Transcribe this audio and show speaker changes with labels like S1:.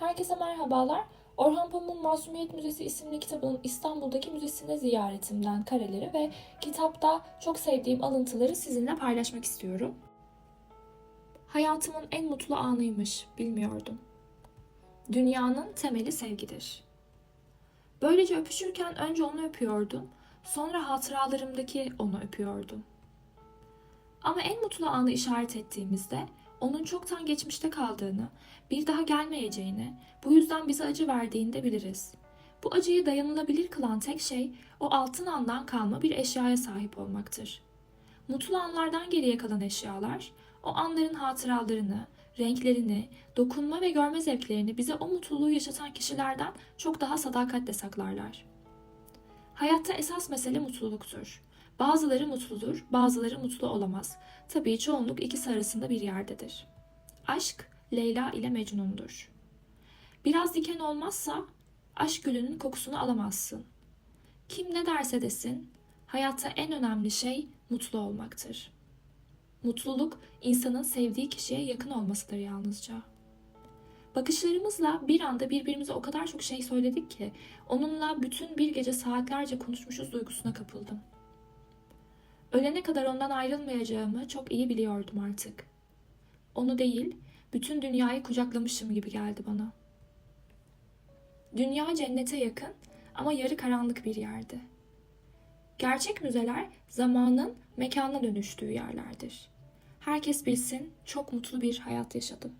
S1: Herkese merhabalar. Orhan Pamuk'un Masumiyet Müzesi isimli kitabının İstanbul'daki müzesine ziyaretimden kareleri ve kitapta çok sevdiğim alıntıları sizinle paylaşmak istiyorum. Hayatımın en mutlu anıymış, bilmiyordum. Dünyanın temeli sevgidir. Böylece öpüşürken önce onu öpüyordum, sonra hatıralarımdaki onu öpüyordum. Ama en mutlu anı işaret ettiğimizde onun çoktan geçmişte kaldığını, bir daha gelmeyeceğini, bu yüzden bize acı verdiğini de biliriz. Bu acıyı dayanılabilir kılan tek şey o altın andan kalma bir eşyaya sahip olmaktır. Mutlu anlardan geriye kalan eşyalar, o anların hatıralarını, renklerini, dokunma ve görme zevklerini bize o mutluluğu yaşatan kişilerden çok daha sadakatle saklarlar. Hayatta esas mesele mutluluktur. Bazıları mutludur, bazıları mutlu olamaz. Tabii çoğunluk ikisi arasında bir yerdedir. Aşk, Leyla ile Mecnun'dur. Biraz diken olmazsa aşk gülünün kokusunu alamazsın. Kim ne derse desin, hayatta en önemli şey mutlu olmaktır. Mutluluk, insanın sevdiği kişiye yakın olmasıdır yalnızca. Bakışlarımızla bir anda birbirimize o kadar çok şey söyledik ki, onunla bütün bir gece saatlerce konuşmuşuz duygusuna kapıldım. Ölene kadar ondan ayrılmayacağımı çok iyi biliyordum artık. Onu değil, bütün dünyayı kucaklamışım gibi geldi bana. Dünya cennete yakın ama yarı karanlık bir yerdi. Gerçek müzeler zamanın mekana dönüştüğü yerlerdir. Herkes bilsin çok mutlu bir hayat yaşadım.